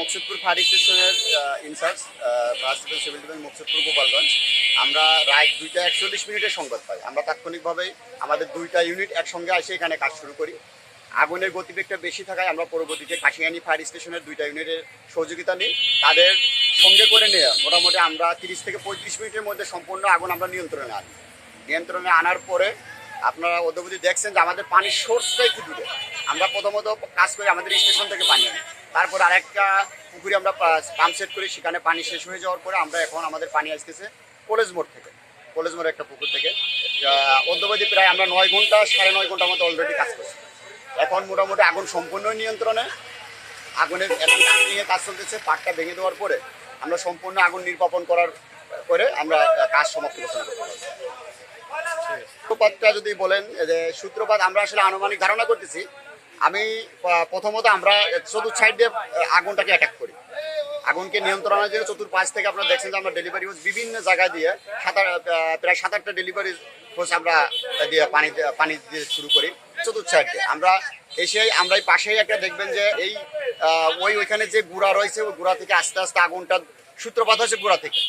Muksudpur fire স্টেশনের in charge fire civil defence Maksudpur, Gopalganj. আমরা রাত দুইটা একচল্লিশ মিনিটের সংবাদ পাই। আমরা তাৎক্ষণিকভাবেই আমাদের দুইটা ইউনিট একসঙ্গে এসে এখানে কাজ শুরু করি। আগুনের গতিবেগটা বেশি থাকায় আমরা পরবর্তীতে কাশিয়ানি ফায়ার স্টেশনের দুইটা ইউনিটের সহযোগিতা নিই। তাদের সঙ্গে করে নিয়ে মোটামুটি আমরা তিরিশ থেকে পঁয়ত্রিশ মিনিটের মধ্যে সম্পূর্ণ আগুন আমরা নিয়ন্ত্রণে আনি। নিয়ন্ত্রণে আনার পরে আপনারা অদ্যবধি দেখছেন যে আমাদের পানির সোর্সটা একটু দূরে। আমরা প্রথমত কাজ করি আমাদের স্টেশন থেকে পানি আনি। তারপর আরেকটা পুকুরে আমরা পাম্প সেট করি সেখানে পানি শেষ হয়ে যাওয়ার পরে আমরা এখন আমাদের পানি আসতেছে কলেজ মোড় থেকে কলেজ মোড়ের একটা পুকুর থেকে। আহ, অদ্যবধি প্রায় আমরা নয় ঘণ্টা সাড়ে নয় ঘণ্টার মতো অলরেডি কাজ করছি। এখন মোটামুটি আগুন সম্পূর্ণ নিয়ন্ত্রণে আগুনের এখন নিয়ে কাজ চলতেছে পাটটা ভেঙে দেওয়ার পরে আমরা সম্পূর্ণ আগুন নির্বাপন করার করে আমরা কাজ সমাপ্ত ঘোষণা করতে পারব। সূত্রপাতটা যদি বলেন যে সূত্রপাত আমরা আসলে আনুমানিক ধারণা করতেছি আমি প্রথমত আমরা চতুর্থ সাইড দিয়ে আগুনটাকে অ্যাটাক করি। আগুনকে নিয়ন্ত্রণের জন্য চতুর্পাশ থেকে আপনারা দেখছেন যে আমরা ডেলিভারি হোস বিভিন্ন জায়গায় দিয়ে আহ, প্রায় সাত আটটা ডেলিভারি হোস আমরা দিয়ে পানি পানি দিয়ে শুরু করি চতুর্থ সাইড দিয়ে। আমরা এসে আমরা এই পাশেই একটা দেখবেন যে এই ওই ওইখানে যে গুড়া রয়েছে ওই গুড়া থেকে আস্তে আস্তে আগুনটা সূত্রপাত হচ্ছে গুড়া থেকে।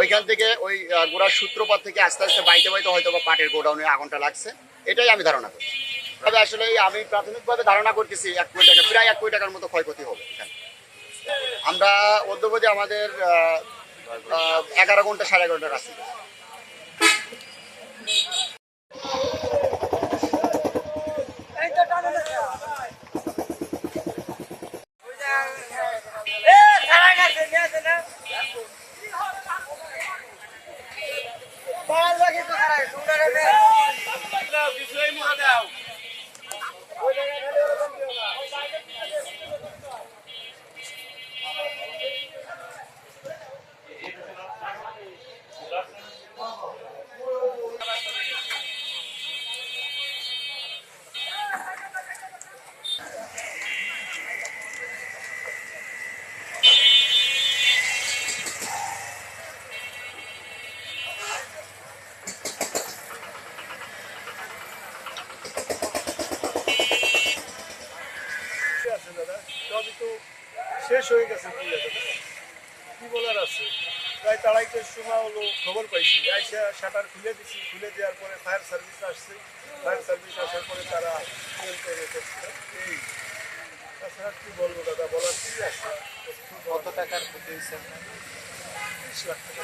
ওইখান থেকে ওই গুড়ার সূত্রপাত থেকে আস্তে আস্তে বাইতে বাইতে হয়তো বা পাটের গোডাউনে আগুনটা লাগছে। এটাই আমি ধারণা করছি। তবে আসলে আমি প্রাথমিকভাবে ধারণা করতেছি এক কোটি টাকা, প্রায় এক কোটি টাকার মতো ক্ষয়ক্ষতি হবে। এখানে আমরা অদ্যবধি আমাদের এগারো ঘণ্টা, সাড়ে এগারোটা কাজ শেষ হয়ে গেছে কি বলার আছে? প্রায় তাড়াইটের সময় হলো খবর পাইছি। আইসা শাটার খুলে দিছি খুলে দেওয়ার পরে ফায়ার সার্ভিস আসছে। ফায়ার সার্ভিস আসার পরে তারা এই তাছাড়া কি বলব দাদা বলার কি আছে? কত টাকার ক্ষতি হয়েছে আপনার? লাখ টাকা।